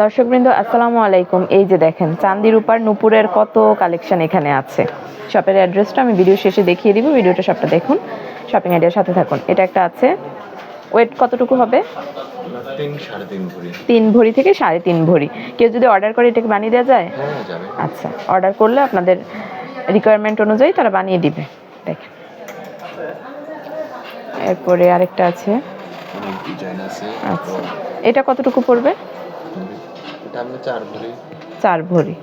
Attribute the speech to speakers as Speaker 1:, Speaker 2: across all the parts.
Speaker 1: দর্শকবৃন্দ আসসালামু আলাইকুম। এই যে দেখেন চান্দি রূপার নুপুরের কত কালেকশন এখানে আছে। শপের অ্যাড্রেসটা আমি ভিডিও শেষে দেখিয়ে দিব ভিডিওটা সবটা দেখুন। শপিং আইডিয়ার সাথে থাকুন। এটা একটা আছে। ওয়েট কতটুকু হবে?
Speaker 2: তিন ভরি।
Speaker 1: থেকে সাড়ে তিন ভরি। কেউ যদি অর্ডার করে এটাকে বানিয়ে দেওয়া যায়?
Speaker 2: হ্যাঁ
Speaker 1: আচ্ছা অর্ডার করলে আপনাদের রিকোয়ারমেন্ট অনুযায়ী তারা বানিয়ে দিবে। দেখেন। এরপরে আরেকটা আছে।
Speaker 2: আছে।
Speaker 1: আচ্ছা। এটা কতটুকু পড়বে?
Speaker 2: এটা চার ভরি
Speaker 1: চার ভরি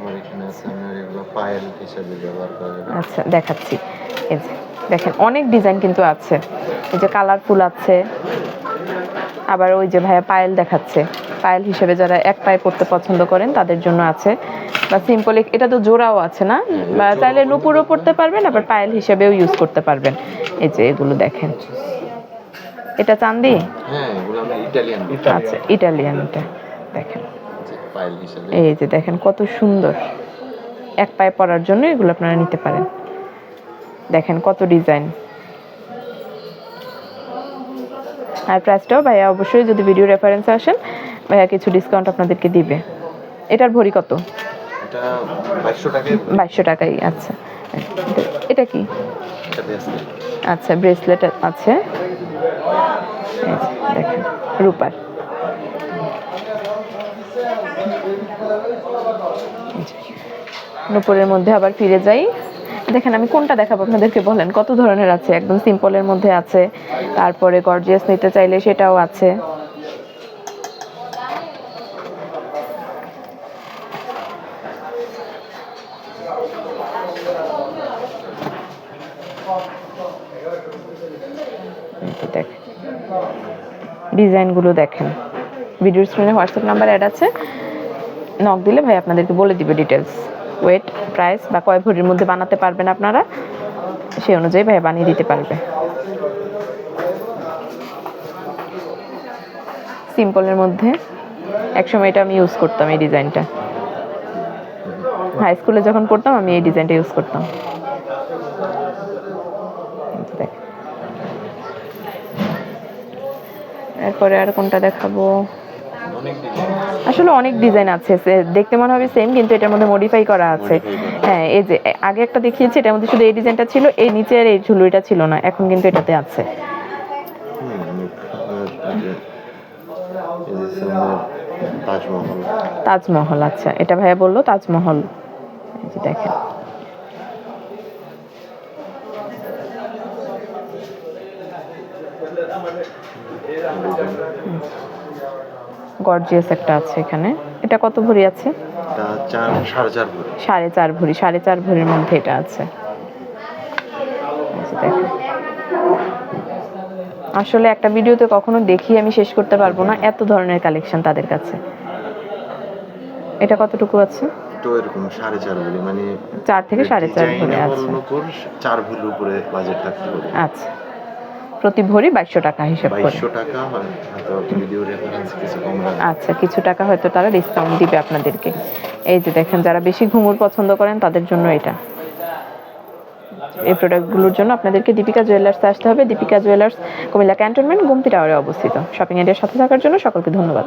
Speaker 2: আমার এখানে আছে আপনার এগুলো পায়েল হিসাবে ব্যবহার করা যাবে।
Speaker 1: আচ্ছা দেখাচ্ছি। এই যে দেখেন অনেক ডিজাইন কিন্তু আছে। এই যে কালারফুল আছে। আবার ওই যে ভাইয়া পায়েল দেখাচ্ছে। পায়েল হিসেবে যারা এক পায়ে পড়তে পছন্দ করেন তাদের জন্য আছে। বা সিম্পল এটা তো জোড়াও আছে না? বা চাইলে নুপুরও পড়তে পারবেন আবার পায়েল হিসেবেও ইউজ করতে পারবেন। এই যে এগুলো দেখেন। এটা চান্দি?
Speaker 2: হ্যাঁ এগুলো ইটালিয়ান।
Speaker 1: আচ্ছা ইটালিয়ান এটা। দেখেন। এই যে দেখেন কত সুন্দর। এক পায়ে পরার জন্য এগুলো আপনারা নিতে পারেন। দেখেন কত ডিজাইন। আর প্রাইসটাও ভাইয়া অবশ্যই যদি ভিডিও রেফারেন্সে আসেন ভাইয়া কিছু ডিসকাউন্ট আপনাদেরকে দিবে। এটার ভরি কত?
Speaker 2: বাইশশো
Speaker 1: টাকাই আচ্ছা। এটা- কি? আচ্ছা ব্রেসলেট আছে। দেখেন রূপার। নুপুরের মধ্যে আবার ফিরে যাই। দেখেন, আমি কোনটা দেখাবো আপনাদেরকে বলেন? কত ধরনের আছে? একদম সিম্পলের মধ্যে আছে। তারপরে গর্জিয়াস নিতে চাইলে সেটাও আছে। ডিজাইনগুলো দেখেন। ভিডিওর স্ক্রিনে হোয়াটসঅ্যাপ নাম্বার অ্যাড আছে। নক দিলে ভাই আপনাদেরকে বলে দিবে ডিটেলস ওয়েট প্রাইস বা কয় ভরির মধ্যে বানাতে পারবেন আপনারা, সেই অনুযায়ী ভাই বানিয়ে দিতে পারবে। সিম্পলের মধ্যে একসময় এটা আমি ইউজ করতাম এই ডিজাইনটা হাই স্কুলে যখন পড়তাম, আমি এই ডিজাইনটা ইউজ করতাম। এরপরে আর কোনটা দেখাবো? আসলে অনেক ডিজাইন আছে। দেখতে মনে হবে সেম কিন্তু এটার মধ্যে মডিফাই করা আছে। হ্যাঁ এই যে আগে একটা দেখিয়েছি এটার মধ্যে শুধু এই ডিজাইনটা ছিল এই নিচের এই ঝুলুরিটা ছিল না এখন কিন্তু এটাতে আছে।
Speaker 2: হুম অনেক আহ, এই যে- এই যে সামনে তাজমহল।
Speaker 1: তাজমহল আচ্ছা এটা ভাইয়া বলল তাজমহল। এই যে দেখেন। গর্জিয়াস একটা আছে এখানে। এটা কত ভরি আছে?
Speaker 2: এটা সাড়ে চার ভরি।
Speaker 1: সাড়ে চার ভরি ভরির মধ্যে এটা আছে। আসলে একটা ভিডিওতে কখনো দেখি আমি শেষ করতে পারব না এত ধরনের কালেকশন তাদের কাছে। এটা কতটুকু আছে?
Speaker 2: তো এরকম সাড়ে চার ভরি মানে
Speaker 1: চার থেকে সাড়ে চার ভরি
Speaker 2: আছে। চার ভরির উপরে বাজেট থাকতে হবে
Speaker 1: আচ্ছা। প্রতি ভরি বাইশশো টাকা হিসেব করে। আচ্ছা কিছু টাকা হয়তো তারা ডিসকাউন্ট দিবে আপনাদেরকে। এই যে দেখেন যারা বেশি ঘুমুর পছন্দ করেন তাদের জন্য এটা। এই প্রোডাক্টগুলোর জন্য আপনাদেরকে দীপিকা জুয়েলার্সে আসতে হবে। দীপিকা জুয়েলার্স কুমিল্লা ক্যান্টনমেন্ট গুমতি টাওয়ারে অবস্থিত। শপিং এরিয়ার সাথে থাকার জন্য সকলকে ধন্যবাদ।